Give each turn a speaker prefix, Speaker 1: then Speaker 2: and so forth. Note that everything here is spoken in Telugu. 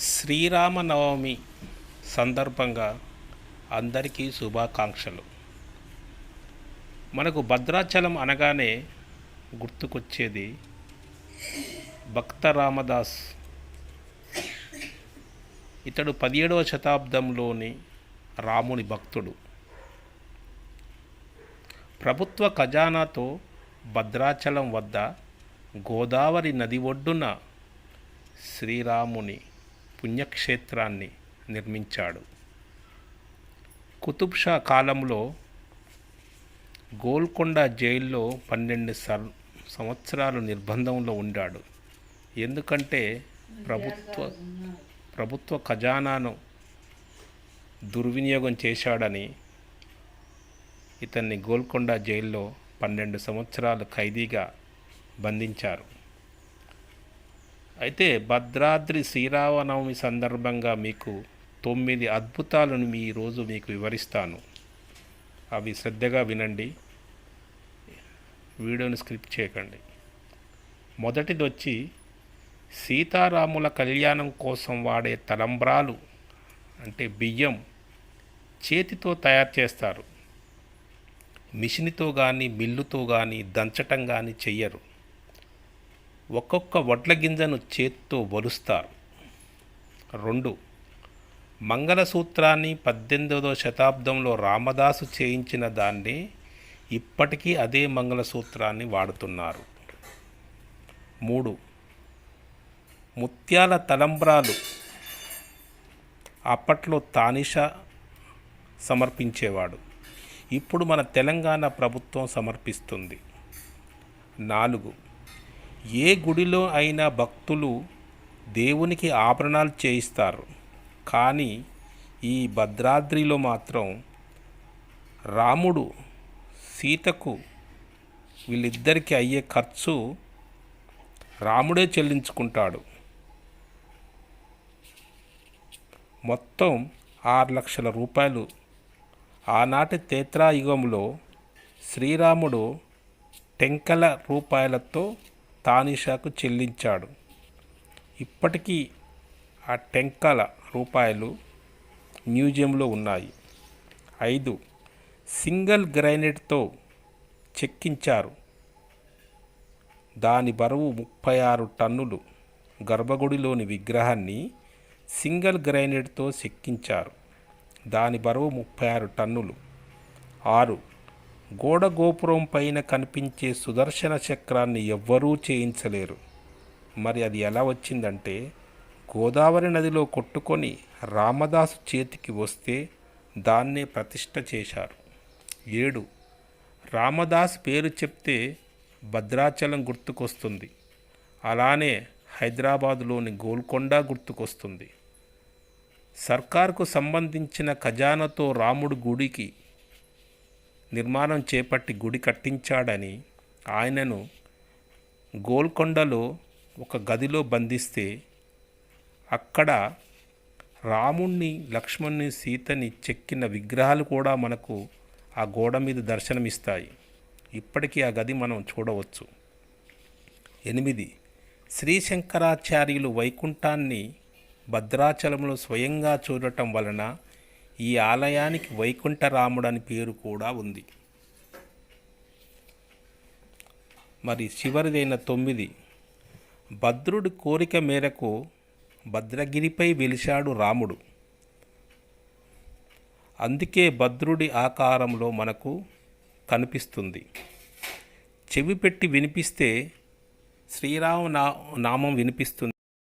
Speaker 1: శ్రీరామనవమి సందర్భంగా అందరికీ శుభాకాంక్షలు. మనకు భద్రాచలం అనగానే గుర్తుకొచ్చేది భక్త రామదాస్ ఇతడు పదిహేడవ శతాబ్దంలోని రాముని భక్తుడు. ప్రభుత్వ ఖజానాతో భద్రాచలం వద్ద గోదావరి నది ఒడ్డున శ్రీరాముని పుణ్యక్షేత్రాన్ని నిర్మించాడు. కుతుబ్ షా కాలంలో గోల్కొండ జైల్లో పన్నెండు సర్ సంవత్సరాలు నిర్బంధంలో ఉండాడు. ఎందుకంటే ప్రభుత్వ ప్రభుత్వ ఖజానాను దుర్వినియోగం చేశాడని ఇతన్ని గోల్కొండ జైల్లో పన్నెండు సంవత్సరాలు ఖైదీగా బంధించారు. అయితే భద్రాద్రి శ్రీరామనవమి సందర్భంగా మీకు తొమ్మిది అద్భుతాలను మీ ఈరోజు మీకు వివరిస్తాను. అవి శ్రద్ధగా వినండి. వీడియోని స్క్రిప్ట్ చేయకండి. మొదటిది వచ్చి సీతారాముల కళ్యాణం కోసం వాడే తలంబ్రాలు అంటే బియ్యం చేతితో తయారు చేస్తారు. మిషన్తో కానీ మిల్లుతో కానీ దంచటం కానీ చెయ్యరు. ఒక్కొక్క వడ్ల గింజను చేత్తో వలుస్తారు. రెండు మంగళసూత్రాన్ని పద్దెనిమిదవ శతాబ్దంలో రామదాసు చేయించిన దాన్ని ఇప్పటికీ అదే మంగళసూత్రాన్ని వాడుతున్నారు. మూడు ముత్యాల తలంబ్రాలు అప్పట్లో తానిషా సమర్పించేవాడు. ఇప్పుడు మన తెలంగాణ ప్రభుత్వం సమర్పిస్తుంది. నాలుగు ఏ గుడిలో అయినా భక్తులు దేవునికి ఆభరణాలు చేయిస్తారు. కానీ ఈ భద్రాద్రిలో మాత్రం రాముడు సీతకు వీళ్ళిద్దరికీ అయ్యే ఖర్చు రాముడే చెల్లించుకుంటాడు. మొత్తం ఆరు లక్షల రూపాయలు. ఆనాటి తేత్రాయుగంలో శ్రీరాముడు టెంకల రూపాయలతో తానిషాకు చెల్లించాడు. ఇప్పటికీ ఆ టెంకల రూపాయలు మ్యూజియంలో ఉన్నాయి. ఐదు సింగిల్ గ్రైనేట్తో చెక్కించారు. దాని బరువు ముప్పై ఆరు టన్నులు. గర్భగుడిలోని విగ్రహాన్ని సింగిల్ గ్రైనేట్తో చెక్కించారు. దాని బరువు ముప్పై ఆరు టన్నులు. ఆరు గోడ గోపురం పైన కనిపించే సుదర్శన చక్రాన్ని ఎవ్వరూ చేయించలేరు. మరి అది ఎలా వచ్చిందంటే గోదావరి నదిలో కొట్టుకొని రామదాసు చేతికి వస్తే దాన్నే ప్రతిష్ట చేశారు. ఏడు. రామదాస్ పేరు చెప్తే భద్రాచలం గుర్తుకొస్తుంది. అలానే హైదరాబాదులోని గోల్కొండ గుర్తుకొస్తుంది. సర్కార్కు సంబంధించిన ఖజానాతో రాముడు గుడికి నిర్మాణం చేపట్టి గుడి కట్టించాడని ఆయనను గోల్కొండలో ఒక గదిలో బంధిస్తే అక్కడ రాముణ్ణి లక్ష్మణ్ణి సీతని చెక్కిన విగ్రహాలు కూడా మనకు ఆ గోడ మీద దర్శనమిస్తాయి. ఇప్పటికీ ఆ గది మనం చూడవచ్చు. ఎనిమిది. శ్రీ శంకరాచార్యులు వైకుంఠాన్ని భద్రాచలంలో స్వయంగా చూడటం వలన ఈ ఆలయానికి వైకుంఠరాముడని పేరు కూడా ఉంది. మరి చివరిదైన తొమ్మిది. భద్రుడి కోరిక మేరకు భద్రగిరిపై వెలిశాడు రాముడు. అందుకే భద్రుడి ఆకారంలో మనకు కనిపిస్తుంది. చెవి పెట్టి వినిపిస్తే శ్రీరామ నా నామం వినిపిస్తుంది.